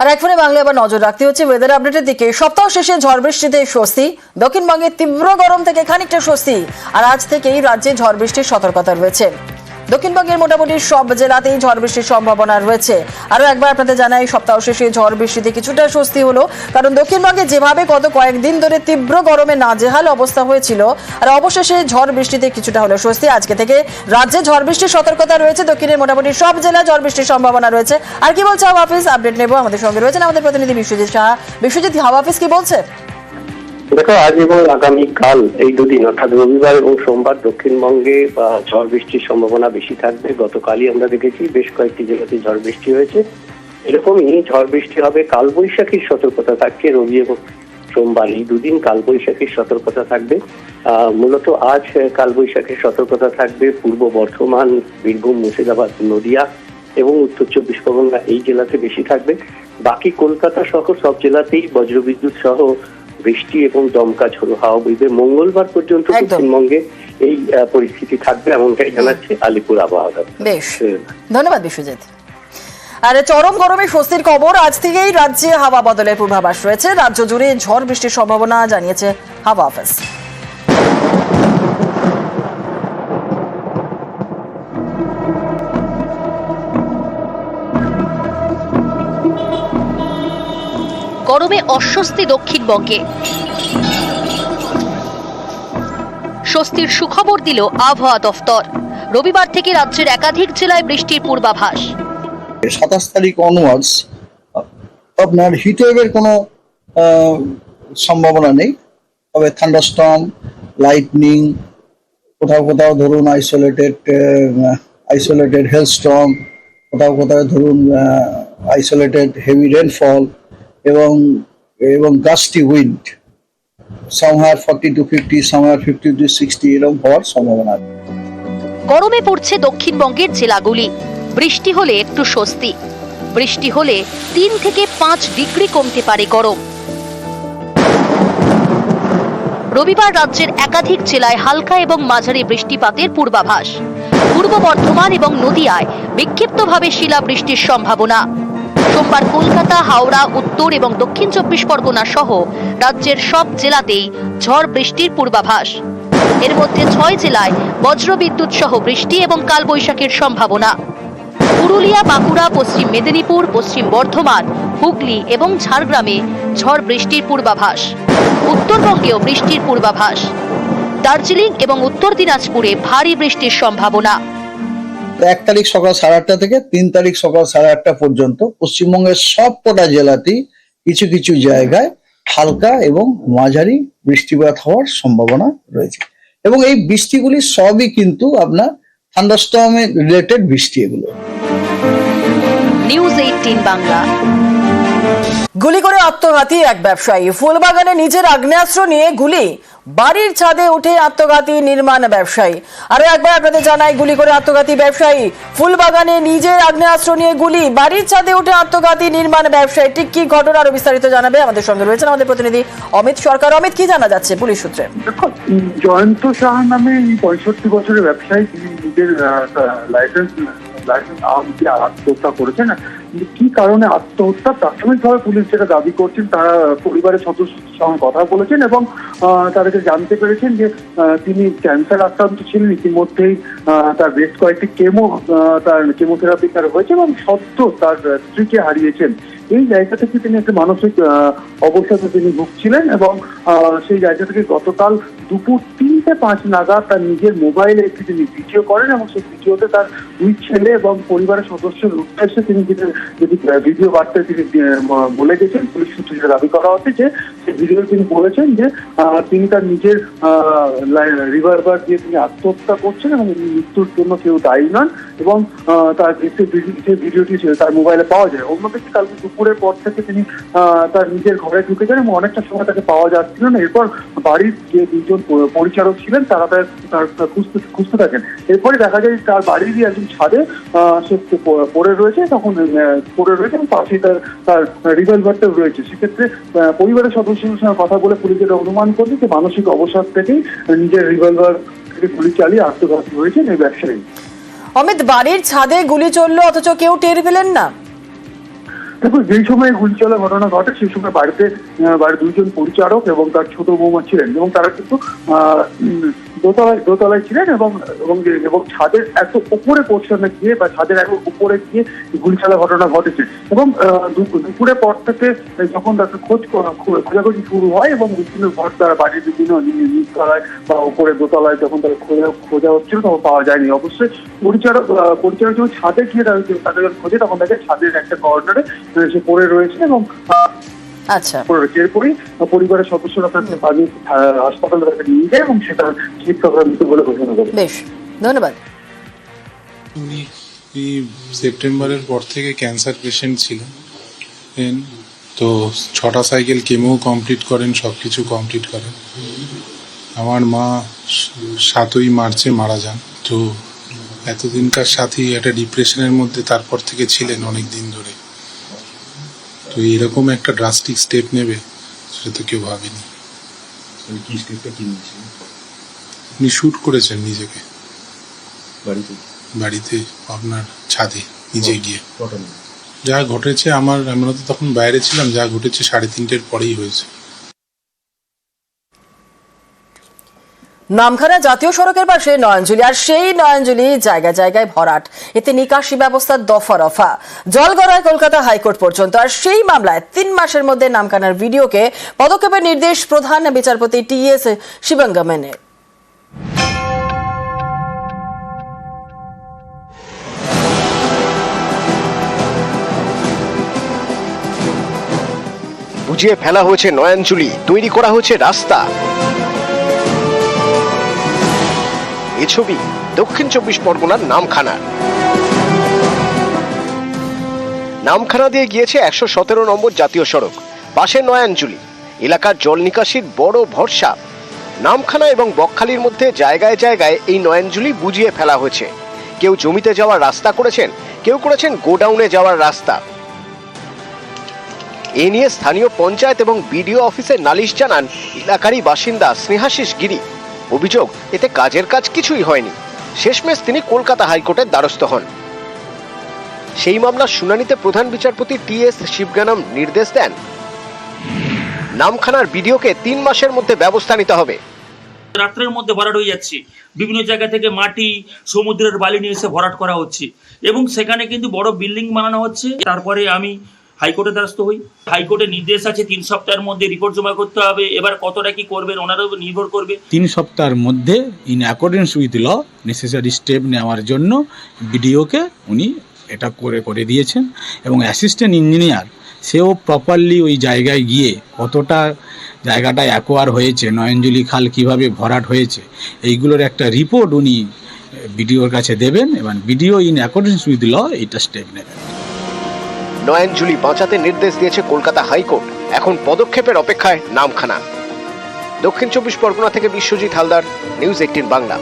আর এক ফোনে বাংলা আবার নজর রাখতে হচ্ছে ওয়েদার আপডেটের দিকে। সপ্তাহ শেষে ঝড় বৃষ্টিতে স্বস্তি দক্ষিণবঙ্গের তীব্র গরম থেকে খানিকটা স্বস্তি, আর আজ থেকেই রাজ্যে ঝড় বৃষ্টির সতর্কতা রয়েছে। দক্ষিণবঙ্গের মোটামুটি সব জেলাতেই ঝড় বৃষ্টির সম্ভাবনা রয়েছে। আরও একবার আপনাদের জানাই, সপ্তাহ শেষে ঝড় বৃষ্টিতে কিছুটা স্বস্তি হলো, কারণ দক্ষিণবঙ্গে যেভাবে গত কয়েকদিন ধরে তীব্র গরমে নাজেহাল অবস্থা হয়েছিল, আর অবশেষে ঝড় বৃষ্টিতে কিছুটা হলো স্বস্তি। আজকে থেকে রাজ্যে ঝড় বৃষ্টির সতর্কতা রয়েছে, দক্ষিণের মোটামুটি সব জেলায় ঝড় বৃষ্টির সম্ভাবনা রয়েছে। আর কি বলছে হাওয়া অফিস আপডেট নেব আমাদের সঙ্গে। রয়েছেন আমাদের প্রতিনিধি বিশ্বজিৎ সাহা। বিশ্বজিৎ, হাওয়া অফিস কি বলছে? দেখো, আজ এবং আগামীকাল এই দুদিন, অর্থাৎ রবিবার এবং সোমবার দক্ষিণবঙ্গে ঝড় বৃষ্টির সম্ভাবনা বেশি থাকবে। গতকালই আমরা দেখেছি বেশ কয়েকটি জেলাতে ঝড় বৃষ্টি হয়েছে। এরকমই ঝড় বৃষ্টি হবে, কালবৈশাখীর সতর্কতা থাকছে রবি এবং সোমবার। এই দুদিন কালবৈশাখীর সতর্কতা থাকবে। মূলত আজ কালবৈশাখীর সতর্কতা থাকবে পূর্ব বর্ধমান, বীরভূম, মুর্শিদাবাদ, নদিয়া এবং উত্তর চব্বিশ পরগনা এই জেলাতে বেশি থাকবে। বাকি কলকাতা সহ সব জেলাতেই বজ্রবিদ্যুৎ সহ বৃষ্টি এবং দমকা ঝোড়ো হাওয়া বইবে মঙ্গলবার পর্যন্ত পশ্চিমবঙ্গে এই পরিস্থিতি থাকবে এমনটাই জানাচ্ছে আলিপুর আবহাওয়া দপ্তর। বেশ ধন্যবাদ বিশ্বজিৎ। আর চরম গরমে স্বস্তির খবর আজ থেকেই রাজ্যে হাওয়া বদলের পূর্বাভাস রয়েছে। রাজ্য জুড়ে ঝড় বৃষ্টির সম্ভাবনা জানিয়েছে হাওয়া অফিস। গরমে অস্বস্তি দক্ষিণবঙ্গে। স্বস্তির সুখবর দিল আবহাওয়া দফতর। রবিবার থেকে রাজ্যের একাধিক জেলায় বৃষ্টির পূর্বাভাস। সাতাশ তারিখ অনওয়ার্ডস আপনার হিটওয়েভের কোনো সম্ভাবনা নেই। তবে থান্ডারস্টর্ম লাইটনিং কোথাও কোথাও ধরুন আইসোলেটেড আইসোলেটেড হেলস্টর্ম কোথাও কোথাও ধরুন আইসোলেটেড হেভি রেনফল এবং এবং gusty wind somewhere forty to fifty somewhere fifty to sixty এরকম হওয়ার সম্ভাবনা গরমে পড়ছে দক্ষিণবঙ্গের জেলাগুলি। বৃষ্টি হলে একটু স্বস্তি। বৃষ্টি হলে তিন থেকে পাঁচ ডিগ্রি কমতে পারে গরম। রবিবার রাজ্যের একাধিক জেলায় হালকা এবং মাঝারি বৃষ্টিপাতের পূর্বাভাস। পূর্ব বর্ধমান এবং নদিয়ায় বিক্ষিপ্তভাবে শিলাবৃষ্টির সম্ভাবনা। সোমবার কলকাতা, হাওড়া, উত্তর এবং দক্ষিণ চব্বিশ পরগনা সহ রাজ্যের সব জেলাতেই ঝড় বৃষ্টির পূর্বাভাস। এর মধ্যে ছয় জেলায় বজ্রবিদ্যুৎ সহ বৃষ্টি এবং কালবৈশাখীর সম্ভাবনা। পুরুলিয়া, বাঁকুড়া, পশ্চিম মেদিনীপুর, পশ্চিম বর্ধমান, হুগলি এবং ঝাড়গ্রামে ঝড় বৃষ্টির পূর্বাভাস। উত্তরবঙ্গেও বৃষ্টির পূর্বাভাস। দার্জিলিং এবং উত্তর দিনাজপুরে ভারী বৃষ্টির সম্ভাবনা। এক তারিখ সকাল সাড়ে আটটা থেকে তিন তারিখ সকাল সাড়ে আটটা পর্যন্ত পশ্চিমবঙ্গের সব কটা জেলাতেই কিছু কিছু জায়গায় হালকা এবং মাঝারি বৃষ্টিপাত হওয়ার সম্ভাবনা রয়েছে। এবং এই বৃষ্টিগুলি সবই কিন্তু আপনার থান্ডারস্টর্মে রিলেটেড বৃষ্টি এগুলো। নিউজ এইটিন বাংলা গুলি করে আত্মঘাতী এক ব্যবসায়ী। ফুলবাগানে নিজের আগ্নেয়াস্ত্র নিয়ে গুলি। বাড়ির ছাদে উঠে আত্মঘাতী নির্মাণ ব্যবসায়ী। আরও একবার আপনাদের জানাই, গুলি করে আত্মঘাতী ব্যবসায়ী। ফুলবাগানে নিজের আগ্নেয়াস্ত্র নিয়ে গুলি। বাড়ির ছাদে উঠে আত্মঘাতী নির্মাণ ব্যবসায়ী। ঠিক কি ঘটনা আরও বিস্তারিত জানাবে আমাদের সঙ্গে রয়েছেন আমাদের প্রতিনিধি অমিত সরকার। অমিত, কি জানা যাচ্ছে পুলিশ সূত্রে? জয়ন্ত সাহা নামে পঁয়ষট্টি বছরের ব্যবসায়ী, তিনি নিজের লাইসেন্স আত্মহত্যা করেছেন। কি কারণে আত্মহত্যা? প্রাথমিকভাবে পুলিশ যেটা দাবি করছেন, তারা পরিবারের সদস্যদের সঙ্গে কথা বলেছেন এবং তাদেরকে জানতে পেরেছেন যে তিনি ক্যান্সার আক্রান্ত ছিলেন। ইতিমধ্যেই তার বেশ কয়েকটি কেমো তার কেমোথেরাপি তার হয়েছে এবং সত্য তার স্ত্রীকে হারিয়েছেন। এই জায়গা থেকে তিনি একটা মানসিক অবসাদে তিনি ভুগছিলেন এবং সেই জায়গা থেকে গতকাল দুপুর তিনটে পাঁচ নাগাদ তার নিজের মোবাইলে একটি তিনি ভিডিও করেন এবং সেই ভিডিওতে তার দুই ছেলে এবং পরিবারের সদস্যের উদ্দেশ্যে তিনি যেটি ভিডিও বার্তায় তিনি বলে গেছেন, পুলিশ সূত্রে যেটা দাবি করা হচ্ছে যে সেই ভিডিওতে তিনি বলেছেন যে তিনি তার নিজের রিভারবার দিয়ে তিনি আত্মহত্যা করছেন এবং মৃত্যুর জন্য কেউ দায়ী নন এবং তার যে ভিডিওটি ছিল তার মোবাইলে পাওয়া যায়। অন্যদিকে কালকে দুপুরের পর থেকে তিনি তার নিজের ঘরে ঢুকে যান এবং অনেকটা সময় তাকে পাওয়া যাচ্ছিল না। এরপর বাড়ির যে দুজন প- পরিচারক ছিলেন, তারা তার খুঁজতে খুঁজতে থাকেন। এরপরে দেখা যায় তার বাড়িরই একজন ছাদে সে পড়ে রয়েছে, তখন পড়ে রয়েছে এবং পাশেই তার তার রিভলভারটাও রয়েছে। সেক্ষেত্রে পরিবারের সদস্যদের সঙ্গে কথা বলে পুলিশ যেটা অনুমান করছে যে মানসিক অবসাদ থেকেই নিজের রিভলভার থেকে গুলি চালিয়ে আত্মঘাতী হয়েছেন এই ব্যবসায়ী। অমিত, বাড়ির ছাদে গুলি চলল, অথচ কেউ টের পেলেন না। দেখুন, যেই সময় গুলি চলা ঘটনা ঘটে, সেই সময় বাড়িতে বাড়ির দুইজন পরিচারক এবং তার ছোট বৌমা ছিলেন এবং তারা কিন্তু দোতলায় দোতলায় ছিলেন এবং এবং এবং ছাদের এত উপরে পোর্শনে গিয়ে বা ছাদের এত উপরে গিয়ে গুলি চলার ঘটনা ঘটেছে। এবং আহ, দু- দুপুরের পর থেকে যখন তাকে খোঁজ খোঁজাখুঁজি শুরু হয় এবং বিভিন্ন ঘর তারা বাড়ির বিভিন্ন নিচতলায় বা উপরে দোতলায় যখন তারা খোঁজা খোঁজা হচ্ছিল তখন পাওয়া যায়নি। অবশ্যই পরিচারক আহ, পরিচারক যখন ছাদে গিয়ে তাদের খোঁজে তখন তাকে ছাদের একটা কর্নারে সে পড়ে রয়েছে এবং আচ্ছা। পরিবারের সদস্যরা তাকে পানি হাসপাতালে তাকে নিয়ে যায় এবং সেটা চিকিৎসা বলে ঘোষণা করে। বেশ ধন্যবাদ। সেপ্টেম্বরের পর থেকে ক্যান্সার পেশেন্ট ছিলেন? তো ছটা সাইকেল কেমো কমপ্লিট করেন সব কিছু কমপ্লিট করেন। আমার মা সাতই মার্চে মারা যান। তো এতদিনকার সাথী একটা ডিপ্রেশনের মধ্যে তারপর থেকে ছিলেন অনেক দিন ধরে। তো এরকম একটা ড্রাস্টিক স্টেপ নেবে সেটা তো কেউ ভাবেনি। আপনি কি স্টেপটা কি নিয়েছিল উনি শ্যুট করেছেন নিজেকে। বাড়িতে। বাড়িতে আপনার ছাদে নিজে গিয়ে। যা ঘটেছে আমার আমরা তো তখন বাইরে ছিলাম যা ঘটেছে সাড়ে তিনটের পরেই হয়েছে। নামখানা জাতীয় সড়কের পাশে নয়নজুলি, আর সেই নয়নজুলি জায়গায় জায়গায় ভরাট। এতে নিকাশি ব্যবস্থার দফা রফা। জল গড়ায় কলকাতা হাইকোর্ট পর্যন্ত। আর সেই মামলায় তিন মাসের মধ্যে নামখানার ভিডিওকে পদক্ষেপের নির্দেশ প্রধান বিচারপতি টি এস শিবঙ্গমেনের বুঝিয়ে ফেলা হয়েছে নয়নচুলি তৈরি করা হয়েছে রাস্তা। এ ছবি দক্ষিণ চব্বিশ পরগনার নামখানা নামখানা দিয়ে গিয়েছে একশো সতেরো নম্বর জাতীয় সড়ক, পাশে নয়াঞ্জলি। এলাকার জল নিকাশির বড় ভরসা। নামখানা এবং বকখালির মধ্যে জায়গায় জায়গায় এই নয়াঞ্জলি বুঝিয়ে ফেলা হয়েছে। কেউ জমিতে যাওয়ার রাস্তা করেছেন, কেউ করেছেন গোডাউনে যাওয়ার রাস্তা। এ নিয়ে স্থানীয় পঞ্চায়েত এবং বিডিও অফিসে নালিশ জানান এলাকারই বাসিন্দা স্নেহাশিস গিরি। অভিযোগ, এতে কাজের কাজ কিছুই হয়নি। শেষমেশ তিনি কলকাতা হাইকোর্টের দ্বারস্থ হন। সেই মামলার শুনানিতে প্রধান বিচারপতি টি এস শিবগানাম নির্দেশ দেন, নামখানার বিডিওকে তিন মাসের মধ্যে ব্যবস্থা নিতে হবে। রাত্রের মধ্যে ভরাট হয়ে যাচ্ছে। বিভিন্ন জায়গা থেকে মাটি, সমুদ্রের বালি নিয়ে এসে ভরাট করা হচ্ছে। এবং সেখানে কিন্তু বড় বিল্ডিং বানানো হচ্ছে। তারপরে আমি হাইকোর্টের দ্বারস্থ হই। হাইকোর্টের নির্দেশ আছে, তিন সপ্তাহের মধ্যে রিপোর্ট জমা করতে হবে। এবার কতটা কি করবেন ওনার উপর নির্ভর করবে। তিন সপ্তাহের মধ্যে in accordance with law necessary step নেওয়ার জন্য বিডিওকে উনি এটা করে করে দিয়েছেন। এবং অ্যাসিস্ট্যান্ট ইঞ্জিনিয়ার সেও প্রপারলি ওই জায়গায় গিয়ে কতটা জায়গাটা অ্যাকোয়ার হয়েছে, নয়নজলি খাল কীভাবে ভরাট হয়েছে, এইগুলোর একটা রিপোর্ট উনি বিডিওর কাছে দেবেন। এবং BDO in accordance with law এইটা স্টেপ নেবেন। নয়নজুলি বাঁচাতে নির্দেশ দিয়েছে কলকাতা হাইকোর্ট। এখন পদক্ষেপের অপেক্ষায় নামখানা। দক্ষিণ চব্বিশ পরগনা থেকে বিশ্বজিৎ হালদার, নিউজ এইটিন বাংলা।